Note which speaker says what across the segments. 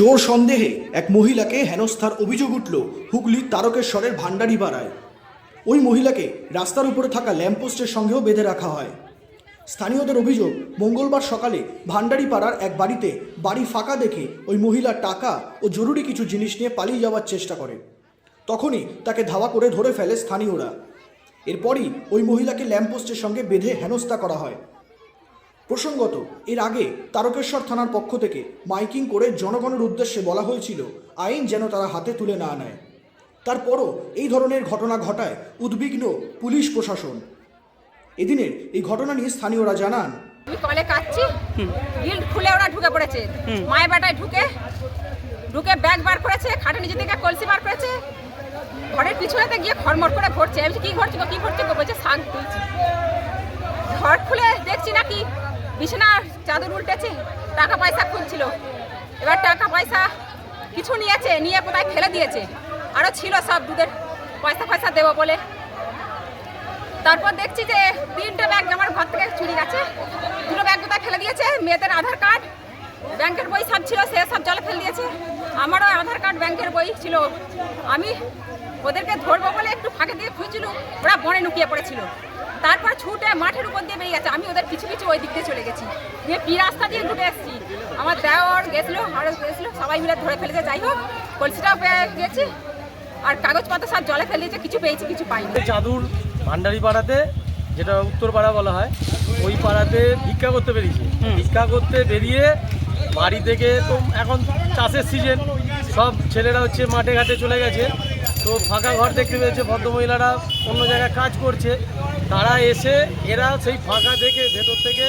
Speaker 1: চোর সন্দেহে এক মহিলাকে হেনস্থার অভিযোগ উঠল হুগলির তারকেশ্বরের ভান্ডারি পাড়ায় ওই মহিলাকে রাস্তার উপরে থাকা ল্যাম্পপোস্টের সঙ্গেও বেঁধে রাখা হয়। স্থানীয়দের অভিযোগ, মঙ্গলবার সকালে ভান্ডারি পাড়ার এক বাড়িতে বাড়ি ফাঁকা দেখে ওই মহিলা টাকা ও জরুরি কিছু জিনিস নিয়ে পালিয়ে যাওয়ার চেষ্টা করে। তখনই তাকে ধাওয়া করে ধরে ফেলে স্থানীয়রা। এরপরই ওই মহিলাকে ল্যাম্পপোস্টের সঙ্গে বেঁধে হেনস্থা করা হয়। প্রসঙ্গত এর আগে তারকেশ্বর থানার পক্ষ থেকে মাইকিং করে জনগণের উদ্দেশ্যে বলা হয়েছিল আইন যেন তারা হাতে তুলে না নেয়। তারপরও এই ধরনের ঘটনা ঘটায় উদ্বিগ্ন পুলিশ প্রশাসন। এদিনের এই ঘটনা নিয়ে স্থানীয়রা জানান
Speaker 2: আমি কলে কাচ্ছি গিল্ড খুলে ওরা ঢুকে পড়েছে। মায়ের বেটায় ঢুকে ঢুকে ব্যাগ বার করেছে খাটে নিচে থেকে কলসি বার করেছে ঘরের পিছনেতে গিয়ে খড়মড় করে ভরছে আমি কি ঘরছি গো কি ঘরছি গো? বলছে শাক তুলছি। ঘর খুলে দেখছি নাকি বিছানার চাদর উল্টেছে, টাকা পয়সা খুলছিল এবার টাকা পয়সা কিছু নিয়েছে, নিয়ে কোথায় ফেলে দিয়েছে? আরও ছিল সব, দুধের পয়সা পয়সা দেবো বলে। তারপর দেখছি যে তিনটে ব্যাগ আমার ঘর থেকে চুরি গেছে। দুটো ব্যাগ কোথায় ফেলে দিয়েছে? মেয়েদের আধার কার্ড, ব্যাংকের বই সব ছিল, সে সব জলে ফেলে দিয়েছে। আমারও আধার কার্ড, ব্যাংকের বই ছিল। আমি ওদেরকে ধরবো বলে একটু ফাঁকে দিয়ে খুঁজছিল, ওরা বনে লুকিয়ে পড়েছিল। তারপর ছুটে মাঠের উপর দিয়ে বেরিয়ে গেছে। আমি ওদের পিছু পিছু ওই দিক দিয়ে চলে গেছি। দিয়ে পি রাস্তা দিয়ে ঢুকে এসেছি আমার দেওয়ার গেছিল আরও গেছিল সবাই মিলে ধরে ফেলেছে। যাই হোক কলসিটাও পেয়ে গেছি। আর কাগজপত্র সব জলে ফেলে দিয়েছে কিছু পেয়েছি কিছু পাইনি।
Speaker 3: চাদুর ভান্ডারি পাড়াতে যেটা উত্তর পাড়া বলা হয় ওই পাড়াতে ভিক্ষা করতে বেরিয়েছে। ভিক্ষা করতে বেরিয়ে বাড়ি থেকে তো এখন চাষের সিজন সব ছেলেরা হচ্ছে মাঠে ঘাটে চলে গেছে। তো ফাঁকা ঘর দেখতে পেয়েছে ভদ্রমহিলারা অন্য জায়গায় কাজ করছে। তারা এসে, এরা সেই ফাঁকা দেখে ভেতর থেকে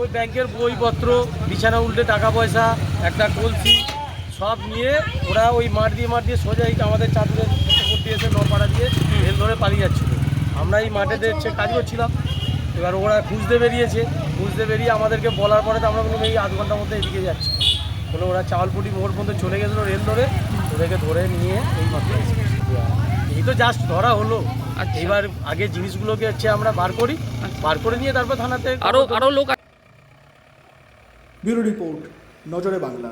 Speaker 3: ওই ব্যাংকের বইপত্র, বিছানা উল্টে টাকা পয়সা, একটা কলসি, সব নিয়ে ওরা ওই মাঠ দিয়ে মাঠ দিয়ে সোজা এই আমাদের উপর দিয়ে এসে নপাড়া দিয়ে রেল ধরে পালিয়ে যাচ্ছিল। আমরা এই মাঠে দেখছে কাজ করছিলাম, এবার ওরা খুঁজতে বেরিয়েছে। খুঁজতে বেরিয়ে আমাদেরকে বলার পরে তো আমরা বললাম, এই আধ ঘণ্টার মধ্যে এদিকে যাচ্ছি। বলে ওরা চাওয়ালপুটি মোড় পর্যন্ত চলে গেছিল রেল ধরে। ওদেরকে ধরে নিয়ে এই মাত্র এই তো জাস্ট ধরা হলো। এবার আগে জিনিসগুলোকে হচ্ছে আমরা বার করি। বার করে নিয়ে তারপর থানাতে
Speaker 4: আরও আরও লোক
Speaker 1: ব্যুরো রিপোর্ট নজরে বাংলা।